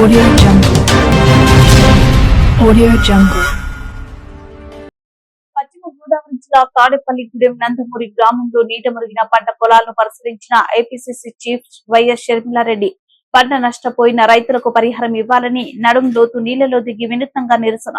Audio Jungle. Audio Jungle. పశ్చిమ గోదావరి జిల్లా తాడేపల్లిగూడెం నందమూరి గ్రామంలో నీట మురిగిన పంట పొలాలను పరిశీలించిన ఏపీసీసీ చీఫ్ వైఎస్ షర్మిలారెడ్డి పంట నష్టపోయిన రైతులకు పరిహారం ఇవ్వాలని నడుం లోతు నీళ్ళలో దిగి వినూత్నంగా నిరసన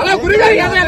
అలా గురిగారు యాభై